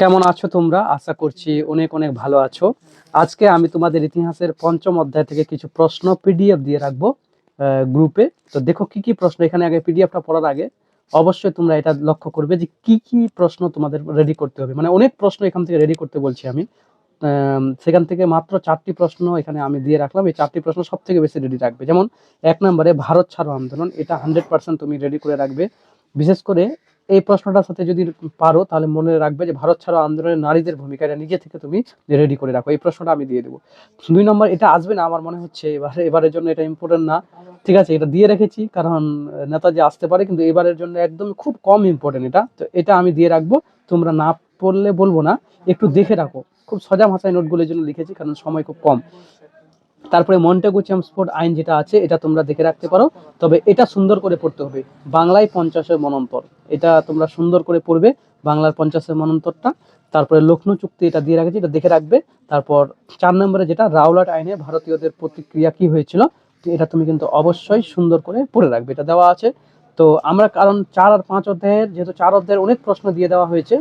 কেমন আছো তোমরা? আশা করছি অনেক অনেক ভালো আছো। আজকে আমি তোমাদের ইতিহাসের পঞ্চম অধ্যায় থেকে কিছু প্রশ্ন পিডিএফ দিয়ে রাখব গ্রুপে। তো দেখো কি কি প্রশ্ন, এখানে আগে পিডিএফটা পড়ার আগে অবশ্যই তোমরা এটা লক্ষ্য করবে যে কি কি প্রশ্ন তোমাদের রেডি করতে হবে। মানে অনেক প্রশ্ন এখান থেকে রেডি করতে বলছি আমি। সেখান থেকে মাত্র চারটি প্রশ্ন এখানে আমি দিয়ে রাখলাম। এই চারটি প্রশ্ন সব থেকে বেশি রেডি রাখবে। যেমন, এক নম্বরে, ভারত ছাড়ো আন্দোলন। এটা হান্ড্রেড পার্সেন্ট তুমি রেডি করে রাখবে। বিশেষ করে এই প্রশ্নটার সাথে যদি পারো, তাহলে মনে রাখবে যে ভারত ছাড়ো আন্দোলনে নারীদের ভূমিকা এটা নিজে থেকে তুমি রেডি করে রাখো। এই প্রশ্নটা আমি দিয়ে দেবো। দুই নম্বর, এটা আসবে না, আমার মনে হচ্ছে এবার, এবারের জন্য এটা ইম্পর্টেন্ট না। ঠিক আছে, এটা দিয়ে রেখেছি, কারণ নেতাজি আসতে পারে, কিন্তু এবারের জন্য একদম খুব কম ইম্পর্টেন্ট এটা। তো এটা আমি দিয়ে রাখব। তোমরা না পড়লে বলব না, একটু দেখে রাখো। খুব সোজা ভাষায় নোটগুলোর জন্য লিখেছি, কারণ সময় খুব কম। তারপরে মন্টেগু চ্যাম্পসফোর্ড আইন যেটা আছে, এটা তোমরা দেখে রাখতে পারো। তবে এটা সুন্দর করে পড়তে হবে। বাংলায় পঞ্চাশের মনন্তর। এটা তোমরা সুন্দর করে পড়বে বাংলার পঞ্চাশের মনন্তরটা। তারপরে লক্ষ্ণৌ চুক্তি এটা দিয়ে রাখেছি, এটা দেখে রাখবে। তারপর চার নম্বরে যেটা, রাওলাট আইনে ভারতীয়দের প্রতিক্রিয়া কি হয়েছিল, এটা তুমি কিন্তু অবশ্যই সুন্দর করে পড়ে রাখবে। এটা দেওয়া আছে। তো আমরা কারণ চার আর পাঁচ অধ্যায়ের, যেহেতু চার অধ্যায়ের অনেক প্রশ্ন দিয়ে দেওয়া হয়েছে,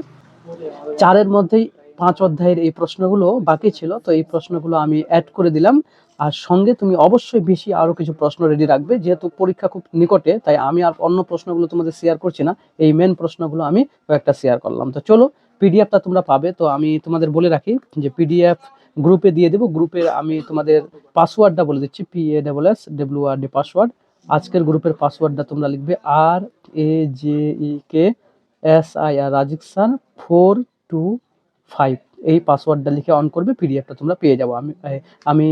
চারের মধ্যেই পাঁচ অধ্যায়ের এই প্রশ্নগুলো বাকি ছিল, তো এই প্রশ্নগুলো আমি অ্যাড করে দিলাম। আর সঙ্গে তুমি অবশ্যই বেশি আরও কিছু প্রশ্ন রেডি রাখবে, যেহেতু পরীক্ষা খুব নিকটে, তাই আমি আর অন্য প্রশ্নগুলো তোমাদের শেয়ার করছি না। এই মেন প্রশ্নগুলো আমি কয়েকটা শেয়ার করলাম। তো চলো পিডিএফটা তোমরা পাবে। তো আমি তোমাদের বলে রাখি যে পিডিএফ গ্রুপে দিয়ে দেবো। গ্রুপে আমি তোমাদের পাসওয়ার্ডটা বলে দিচ্ছি P A double S W R D password আজকের গ্রুপের পাসওয়ার্ডটা তোমরা লিখবে আর A J E K S I R Razik sir four two five এই পাসওয়ার্ডটা লিখে অন করবে পিডিএফটা তোমরা পেয়ে যাব। আমি আমি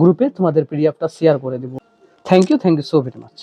গ্রুপে তোমাদের পিডিএফটা শেয়ার করে দেবো। Thank you thank you so very much